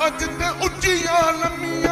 أجد أجي يا لميا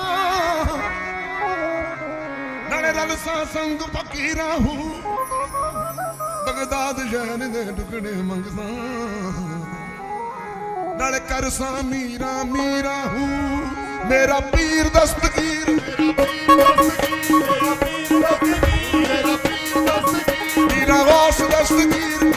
ਰਲਸਾ ਸੰਗ ਫਕੀਰਾਂ ਹੂੰ ਬਗਦਾਦ ਸ਼ਹਿਰ ਦੇ ਟੁਕੜੇ ਮੰਗਦਾ ਨਾਲ ਕਰਸਾ ਮੀਰਾ ਮੀਰਾ ਹੂੰ। ਮੇਰਾ ਪੀਰ ਦਸਤਗੀਰ, ਮੇਰਾ ਪੀਰ ਦਸਤਗੀਰ, ਮੇਰਾ ਪੀਰ ਦਸਤਗੀਰ, ਮੇਰਾ ਪੀਰ ਦਸਤਗੀਰ, ਮੇਰਾ ਵਾਸ ਦਸਤਗੀਰ।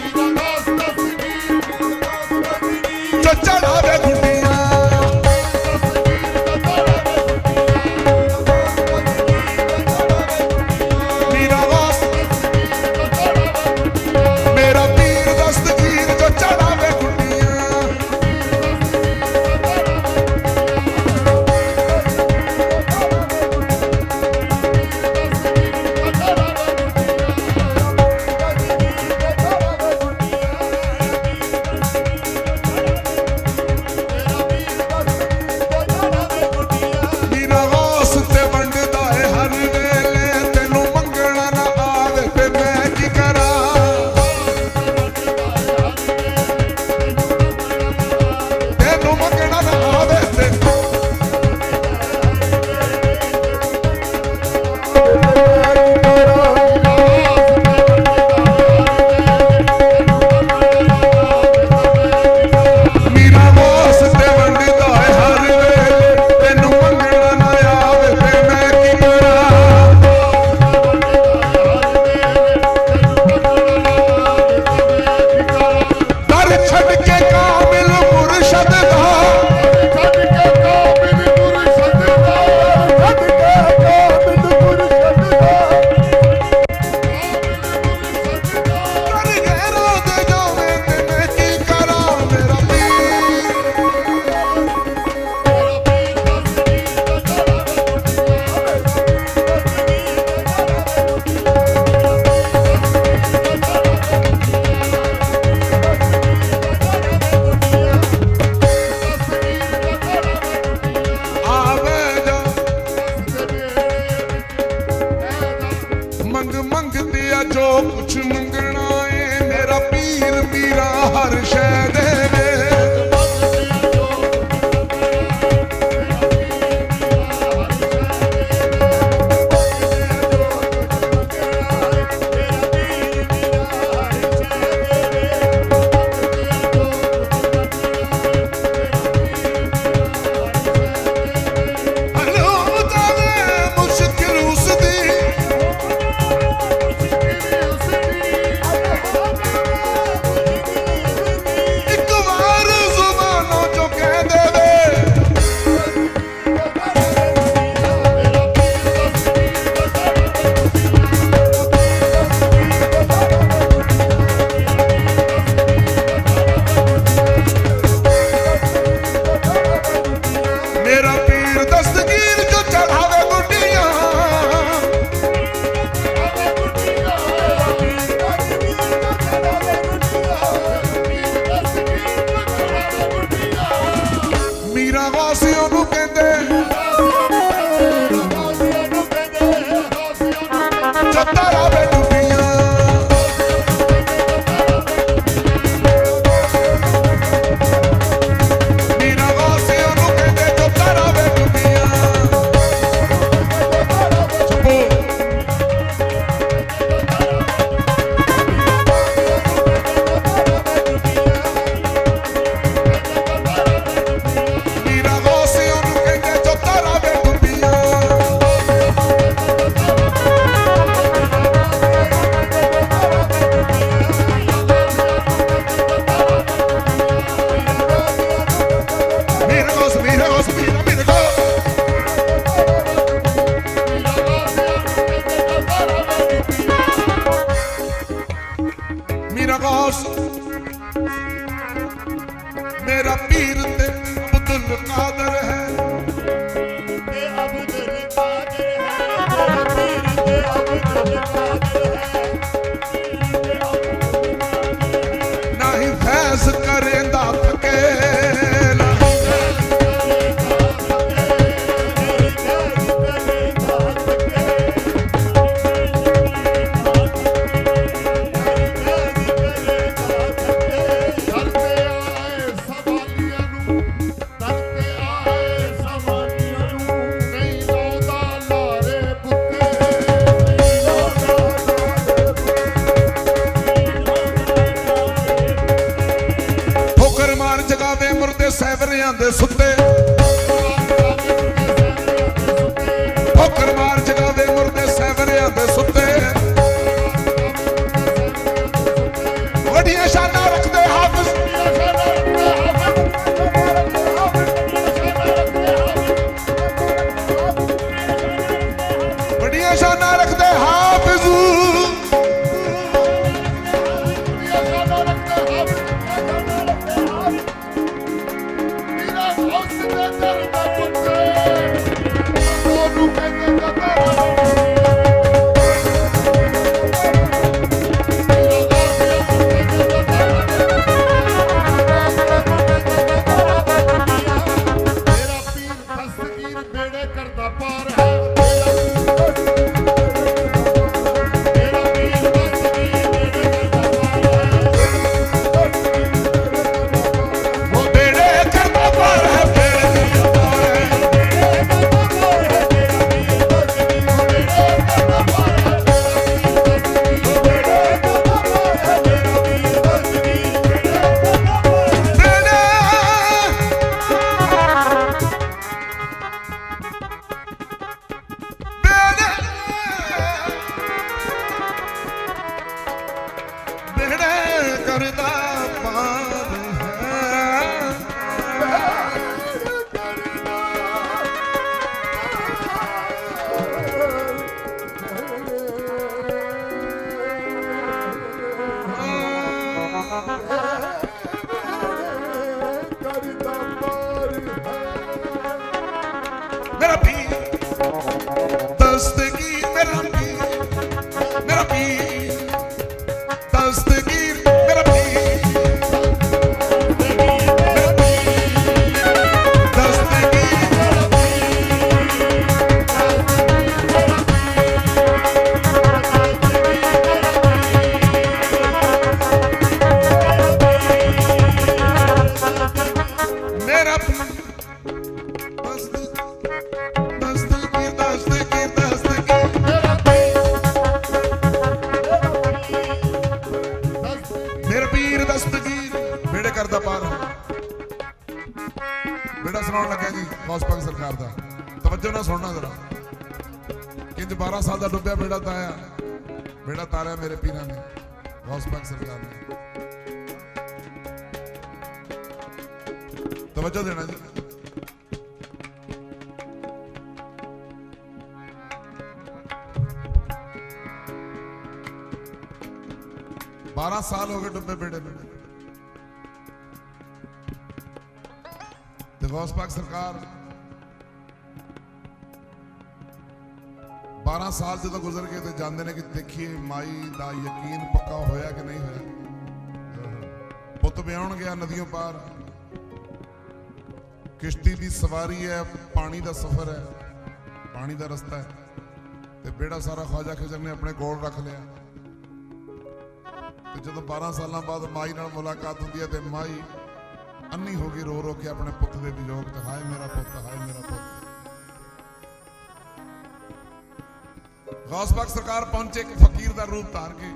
ਮੇਰਾ ਪੀਰ ਦਸਤਗੀਰ ਬੇੜੇ ਕਰਦਾ ਪਾਰ। ਬੇੜਾ ਸੁਣਾਉਣ ਲੱਗਾ ਜੀ ਹੌਸਪੰਗ ਸਰਕਾਰ ਦਾ। ਤਵੱਜੋ ਨਾਲ ਸੁਣਨਾ ਜ਼ਰਾ। ਕਿੰਜ 12 ਸਾਲ ਦਾ ਡੁੱਬਿਆ ਬੇੜਾ ਤਾਇਆ ਬੇੜਾ ਤਾਰਿਆ ਮੇਰੇ ਪੀਰਾਂ ਨੇ ਹੌਸਪੰਗ ਸਰਕਾਰ ਨੇ। ਤਵੱਜੋ ਦੇਣਾ ਜੀ। ਬਾਰਾਂ ਸਾਲ ਹੋ ਗਏ ਡੁੱਬੇ ਬੇੜੇ ਨੂੰ। ਤੇ ਪਾਕ ਸਰਕਾਰ 12 ਸਾਲ ਜਦੋਂ ਗੁਜ਼ਰ ਗਏ ਤੇ ਜਾਂਦੇ ਨੇ ਕਿ ਦੇਖੀਏ ਮਾਈ ਦਾ ਯਕੀਨ ਪੱਕਾ ਹੋਇਆ ਕਿ ਨਹੀਂ ਹੋਇਆ। ਪੁੱਤ ਵਿਆਹਣ ਗਿਆ ਨਦੀਆਂ ਪਾਰ। ਕਿਸ਼ਤੀ ਦੀ ਸਵਾਰੀ ਹੈ, ਪਾਣੀ ਦਾ ਸਫ਼ਰ ਹੈ, ਪਾਣੀ ਦਾ ਰਸਤਾ ਹੈ। ਤੇ ਬੇੜਾ ਸਾਰਾ ਖਵਾਜਾ ਖਿਜ਼ਰ ਨੇ ਆਪਣੇ ਕੋਲ ਰੱਖ ਲਿਆ। ਤੇ ਜਦੋਂ 12 ਸਾਲਾਂ ਬਾਅਦ ਮਾਈ ਨਾਲ ਮੁਲਾਕਾਤ ਹੁੰਦੀ ਹੈ ਤੇ ਮਾਈ ਅੰਨੀ ਹੋ ਗਈ ਰੋ ਰੋ ਕੇ ਆਪਣੇ ਪੁੱਤ ਦੇ ਵਿਯੋਗ ਤੇ, ਹਾਏ ਮੇਰਾ ਪੁੱਤ, ਹਾਏ ਮੇਰਾ ਪੁੱਤ। ਗੌਸ ਪਾਕ ਸਰਕਾਰ ਪਹੁੰਚੇ, ਇੱਕ ਫਕੀਰ ਦਾ ਰੂਪ ਧਾਰ ਕੇ।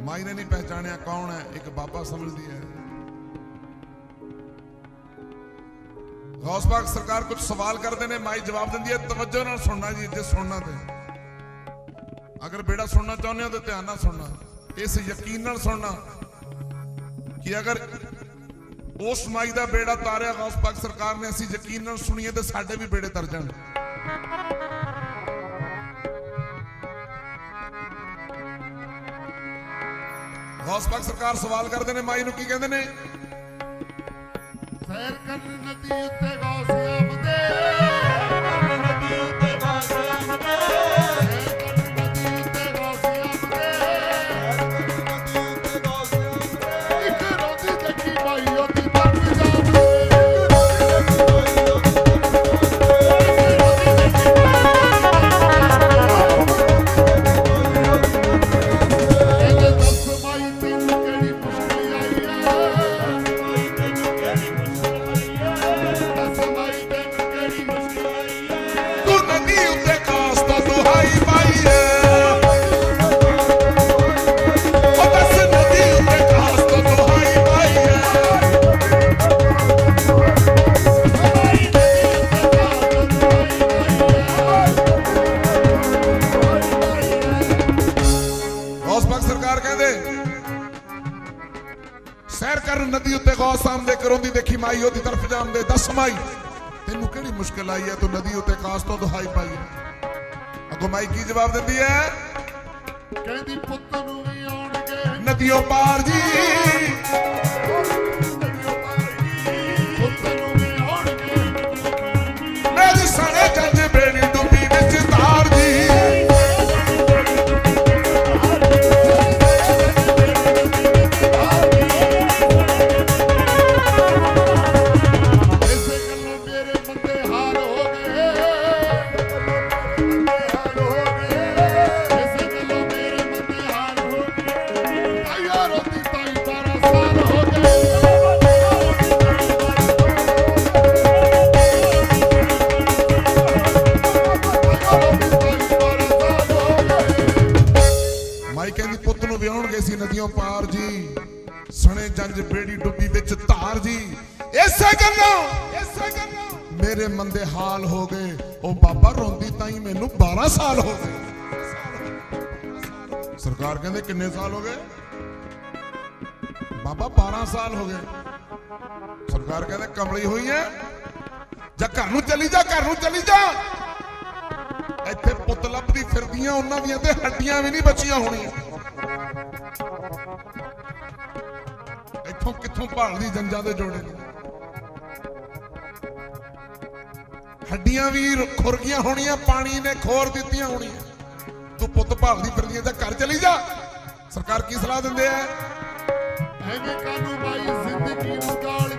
ਮਾਈ ਨੇ ਨਹੀਂ ਪਹਿਚਾਣਿਆ ਕੌਣ ਹੈ, ਇੱਕ ਬਾਬਾ ਸਮਝਦੀ ਹੈ। ਗੌਸ ਸਰਕਾਰ ਕੁਝ ਸਵਾਲ ਕਰਦੇ ਨੇ, ਮਾਈ ਜਵਾਬ ਦਿੰਦੀ ਹੈ, ਤਵੱਜੋ ਨਾਲ ਸੁਣਨਾ ਜੀ, ਜੇ ਸੁਣਨਾ ਤੇ। ਅਗਰ ਬੇੜਾ ਸੁਣਨਾ ਚਾਹੁੰਦੇ ਹੋ ਤਾਂ ਧਿਆਨ ਨਾਲ ਸੁਣਨਾ। ਇਸ ਯਕੀਨ ਨਾਲ ਸੁਣਨਾ ਕਿ ਅਗਰ ਉਸ ਮਾਈ ਦਾ ਬੇੜਾ ਤਾਰਿਆ ਗੌਸ ਪਾਕ ਸਰਕਾਰ ਨੇ ਅਸੀਂ ਯਕੀਨ ਨਾਲ ਸੁਣੀਏ ਤੇ ਸਾਡੇ ਵੀ ਬੇੜੇ ਤਰ ਜਾਣ। ਗੌਸ ਪਾਕ ਸਰਕਾਰ ਸਵਾਲ ਕਰਦੇ ਨੇ, ਮਾਈ ਨੂੰ ਕੀ ਕਹਿੰਦੇ ਨੇ? ਸੈਰ ਕਰਨ ਨਦੀ ਉੱਤੇ ਗੌਸਿਆਮ ਨਦੀ ਉੱਤੇ ਗੌਸ ਆਮਦੇ ਕਰੋਂਦੀ ਦੇਖੀ ਮਾਈ ਉਹਦੀ ਤਰਫ ਜਾਂਦੇ ਦੱਸ ਮਾਈ ਤੈਨੂੰ ਕਿਹੜੀ ਮੁਸ਼ਕਲ ਆਈ ਹੈ? ਤੂੰ ਨਦੀ ਉੱਤੇ ਕਾਸ ਤੋਂ ਦੁਹਾਈ ਪਾਈ ਅੱਗੋਂ ਮਾਈ ਕੀ ਜਵਾਬ ਦਿੰਦੀ ਹੈ? ਕਹਿੰਦੀ ਪੁੱਤ ਨੂੰ ਵੀ ਆਉਣਗੇ। ਨਦੀਓ ਪਾਰ ਜੀ। ਸਰਕਾਰ ਕਹਿੰਦੇ ਕਿੰਨੇ ਸਾਲ ਹੋ ਗਏ? ਬਾਬਾ 12 ਸਾਲ ਹੋ ਗਏ। ਸਰਕਾਰ ਕਹਿੰਦੇ ਕਮਲੀ ਹੋਈ ਹੈ ਜਾ ਘਰ ਨੂੰ ਚਲੀ ਜਾ, ਘਰ ਨੂੰ ਚਲੀ ਜਾ। ਇੱਥੇ ਪੁੱਤ ਲੱਭਦੀ ਫਿਰਦੀਆਂ, ਉਹਨਾਂ ਦੀਆਂ ਤੇ ਹੱਡੀਆਂ ਵੀ ਨਹੀਂ ਬਚੀਆਂ ਹੋਣੀਆਂ। ਇੱਥੋਂ ਕਿੱਥੋਂ ਭਾਲਦੀ ਜੰਜਾਂ ਦੇ ਜੋੜੇ ਹੱਡੀਆਂ ਵੀ ਖੁਰਗੀਆਂ ਹੋਣੀਆਂ, ਪਾਣੀ ਨੇ ਖੋਰ ਦਿੱਤੀਆਂ ਹੋਣੀਆਂ। ਤੂੰ ਪੁੱਤ ਭਾਲਦੀ ਫਿਰਦੀਆਂ ਤਾਂ ਘਰ ਚਲੀ ਜਾ। ਸਰਕਾਰ ਕੀ ਸਲਾਹ ਦਿੰਦੇ ਆ? ਐਵੇਂ ਕਾਨੂੰ ਬਾਈ ਜ਼ਿੰਦਗੀ ਨੂੰ ਗਾਲਦੀ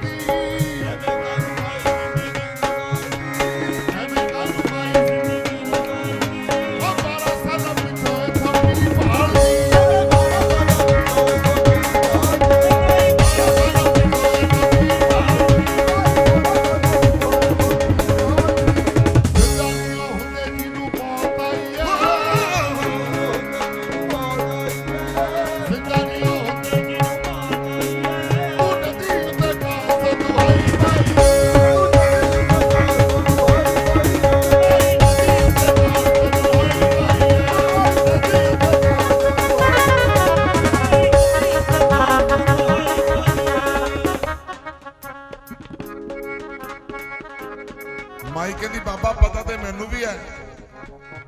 ਮਾਈ ਕਹਿੰਦੀ, ਬਾਬਾ, ਪਤਾ ਤੇ ਮੈਨੂੰ ਵੀ ਹੈ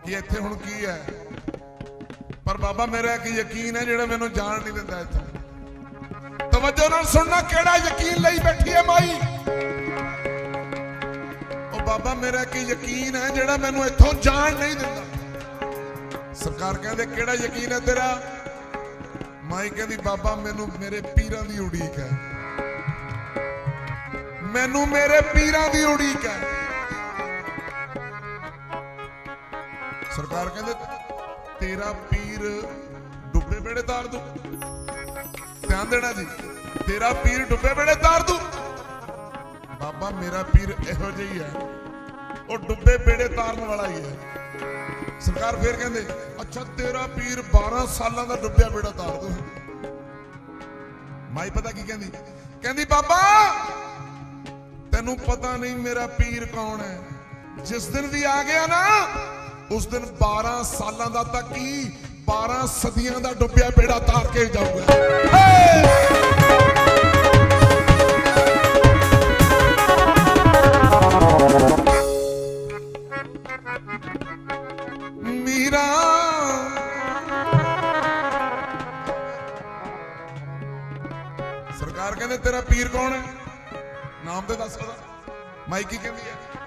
ਕਿ ਇੱਥੇ ਹੁਣ ਕੀ ਹੈ। ਪਰ ਬਾਬਾ, ਮੇਰਾ ਇੱਕ ਯਕੀਨ ਹੈ, ਜਿਹੜਾ ਮੈਨੂੰ ਜਾਣ ਨਹੀਂ ਦਿੰਦਾ ਇੱਥੋਂ। ਤਵੱਜੋ ਨਾਲ ਸੁਣਨਾ ਕਿਹੜਾ ਯਕੀਨ ਲਈ ਬੈਠੀ ਹੈ ਮਾਈ। ਉਹ ਬਾਬਾ, ਮੇਰਾ ਇੱਕ ਯਕੀਨ ਹੈ, ਜਿਹੜਾ ਮੈਨੂੰ ਇੱਥੋਂ ਜਾਣ ਨਹੀਂ ਦਿੰਦਾ। ਸਰਕਾਰ ਕਹਿੰਦੇ, ਕਿਹੜਾ ਯਕੀਨ ਹੈ ਤੇਰਾ? ਮਾਈ ਕਹਿੰਦੀ, ਬਾਬਾ, ਮੈਨੂੰ ਮੇਰੇ ਪੀਰਾਂ ਦੀ ਉਡੀਕ ਹੈ। ਮੈਨੂੰ ਮੇਰੇ ਪੀਰਾਂ ਦੀ ਉਡੀਕ ਹੈ। ਸਰਕਾਰ ਕਹਿੰਦੇ ਤੇਰਾ ਪੀਰ ਡੁੱਬੇ ਬੇੜੇ ਤਾਰ ਦੂ। ਧਿਆਨ ਦੇਣਾ ਜੀ, ਤੇਰਾ ਪੀਰ ਡੁੱਬੇ ਬੇੜੇ ਤਾਰ ਦੂ। ਬਾਬਾ, ਮੇਰਾ ਪੀਰ ਇਹੋ ਜਿਹਾ ਹੀ ਹੈ। ਉਹ ਡੁੱਬੇ ਬੇੜੇ ਤਾਰਨ ਵਾਲਾ ਹੀ ਹੈ। ਸਰਕਾਰ ਫੇਰ ਕਹਿੰਦੇ, ਅੱਛਾ, ਤੇਰਾ ਪੀਰ 12 ਸਾਲਾਂ ਦਾ ਡੁੱਬਿਆ ਬੇੜਾ ਤਾਰ ਦੂ। ਮਾਈ ਪਤਾ ਕੀ ਕਹਿੰਦੀ? ਕਹਿੰਦੀ, ਬਾਬਾ, ਤੈਨੂੰ ਪਤਾ ਨਹੀਂ ਮੇਰਾ ਪੀਰ ਕੌਣ ਹੈ। ਜਿਸ ਦਿਨ ਵੀ ਆ ਗਿਆ ਨਾ ਉਸ ਦਿਨ 12 ਸਾਲਾਂ ਦਾ ਤਾਂ ਕੀ? 12 ਸਦੀਆਂ ਦਾ ਡੁੱਬਿਆ ਬੇੜਾ ਤਾਰ ਕੇ ਜਾਊਗਾ। ਮੀਰਾ। ਸਰਕਾਰ ਕਹਿੰਦੇ ਤੇਰਾ ਪੀਰ ਕੌਣ ਹੈ? ਨਾਮ ਤੇ ਦੱਸ ਸਕਦਾ ਮਾਈਕੀ ਕਹਿੰਦੀ ਹੈ।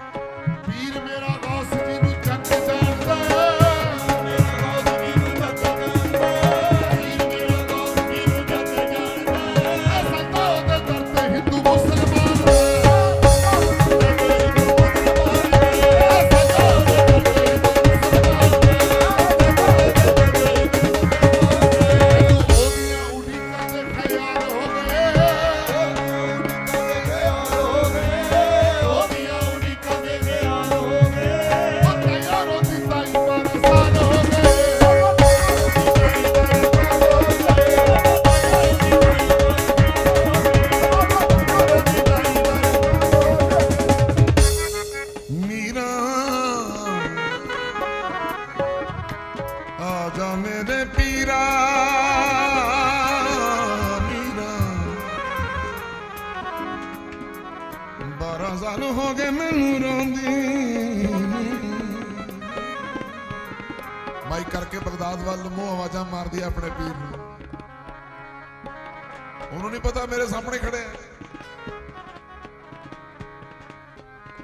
ਪਤਾ ਮੇਰੇ ਸਾਹਮਣੇ ਖੜੇ ਆ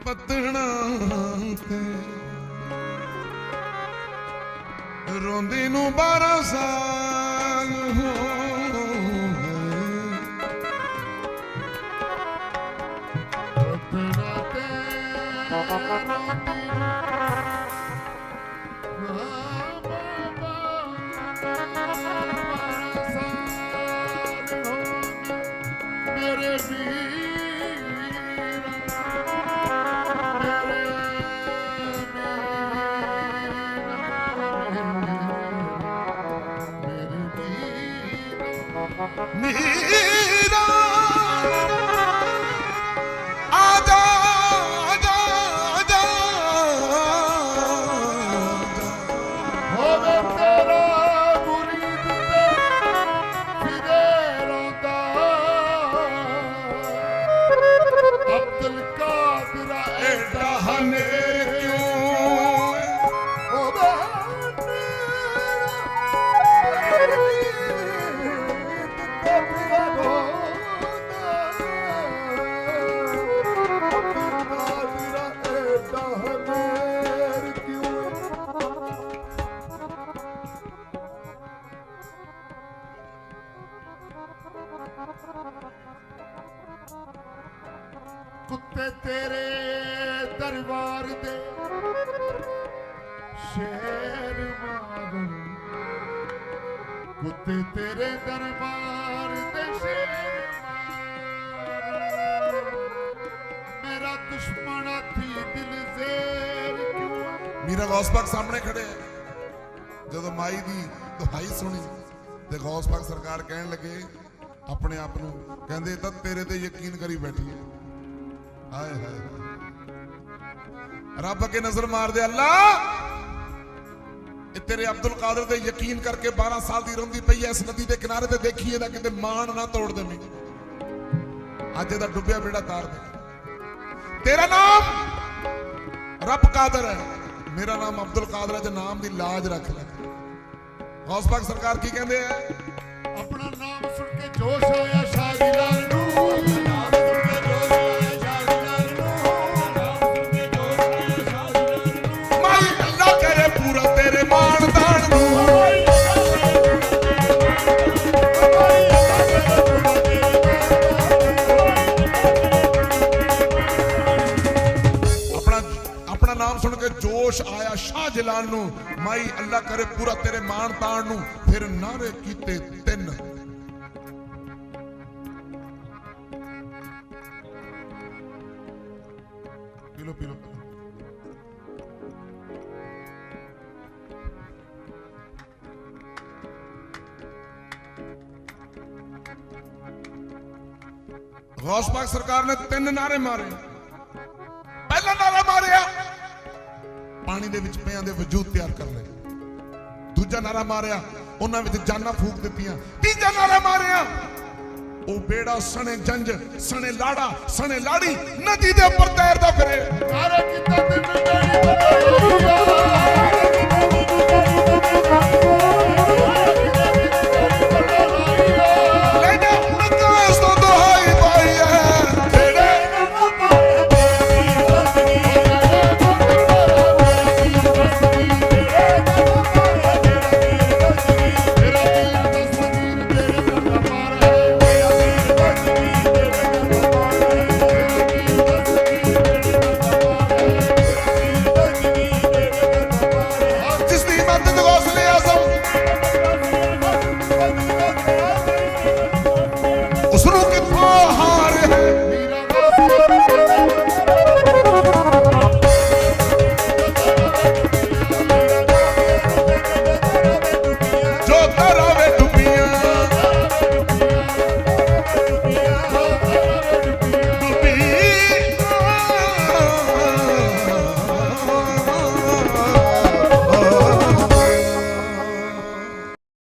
ਪਤਣਾ ਤੇ ਰੋਂਦੀ ਨੂੰ 12 ਸਾਲ ਹੋ ਗਏ। ਪਤਨਾ Mi ਕੁੱਤੇ ਤੇਰੇ ਦਰਬਾਰ ਦੇ ਸ਼ੇਰ ਮਾਰਨ ਕੁੱਤੇ ਤੇਰੇ ਦਰਬਾਰ ਦੇ ਸ਼ੇਰ ਮੀਰਾ ਗੌਸ ਪਾਕ ਸਾਹਮਣੇ ਖੜੇ ਆ। ਜਦੋਂ ਮਾਈ ਦੀ ਦੁਹਾਈ ਸੁਣੀ, ਤੇ ਗੌਸ ਪਾਕ ਸਰਕਾਰ ਕਹਿਣ ਲੱਗੇ, ਆਪਣੇ ਆਪ ਨੂੰ ਕਹਿੰਦੇ ਤਾਂ ਤੇਰੇ ਤੇ ਯਕੀਨ ਕਰੀ ਬੈਠੀ ਹੈ। ਹਾਏ ਹਾਏ ਰੱਬ ਅੱਗੇ ਨਜ਼ਰ ਮਾਰਦੇ, ਅੱਲਾ, ਇਹ ਤੇਰੇ ਅਬਦੁਲ ਕਾਦਰ ਤੇ ਯਕੀਨ ਕਰਕੇ 12 ਸਾਲ ਦੀ ਰੋਂਦੀ ਪਈ ਐ ਇਸ ਨਦੀ ਦੇ ਕਿਨਾਰੇ ਤੇ ਦੇਖੀ, ਇਹਦਾ ਕਿਤੇ ਮਾਣ ਨਾ ਤੋੜ ਦੇਵੀਂ। ਅੱਜ ਇਹਦਾ ਡੁੱਬਿਆ ਬੇੜਾ ਤਾਰ ਦੇ। ਤੇਰਾ ਨਾਮ ਰੱਬ ਕਾਦਰ ਹੈ। ਮੇਰਾ ਨਾਮ ਅਬਦੁਲ ਕਾਦਰ ਹੈ, ਜੇ ਨਾਮ ਦੀ ਲਾਜ ਰੱਖ ਲੈ। ਗੌਸ ਪਾਕ ਸਰਕਾਰ ਕੀ ਕਹਿੰਦੇ ਆ? ਆਪਣਾ ਨਾਮ ਸੁਣ ਕੇ ਜੋਸ਼ ਆਇਆ ਸ਼ਾਹਜਲਾਲ ਨੂੰ। ਨਾਮ ਸੁਣ ਸ਼ਾਹ ਨੂੰ, ਮਾਈ ਅੱਲਾ ਕਰੇ ਪੂਰਾ ਤੇਰੇ ਮਾਣ ਤਾਣ ਨੂੰ, ਫਿਰ ਨਾਰੇ ਕੀਤੇ ਤਿੰਨ। ਪੀਲੋ ਪੀਲੋ ਗੌਸ ਪਾਕ ਸਰਕਾਰ ਨੇ ਤਿੰਨ ਨਾਰੇ ਮਾਰੇ। ਪਹਿਲਾ ਨਾਰਾ ਮਾਰਿਆ। ਪਾਣੀ ਦੇ ਵਿੱਚ ਪਿਆਂ ਦੇ ਵਜੂਦ ਤਿਆਰ ਕਰ ਲਏ। ਦੂਜਾ ਨਾਰਾ ਮਾਰਿਆ, ਉਹਨਾਂ ਵਿੱਚ ਜਾਨਾਂ ਫੂਕ ਦਿੱਤੀਆਂ। ਤੀਜਾ ਨਾਰਾ ਮਾਰਿਆ, ਉਹ ਬੇੜਾ, ਸਣੇ ਜੰਜ, ਸਣੇ ਲਾੜਾ, ਸਣੇ ਲਾੜੀ, ਨਦੀ ਦੇ ਉੱਪਰ ਤੈਰਦਾ ਫਿਰੇ। ਨਾਰਾ ਕੀਤਾ ਤੇ ਮੈਂ ਬਣਾਇਆ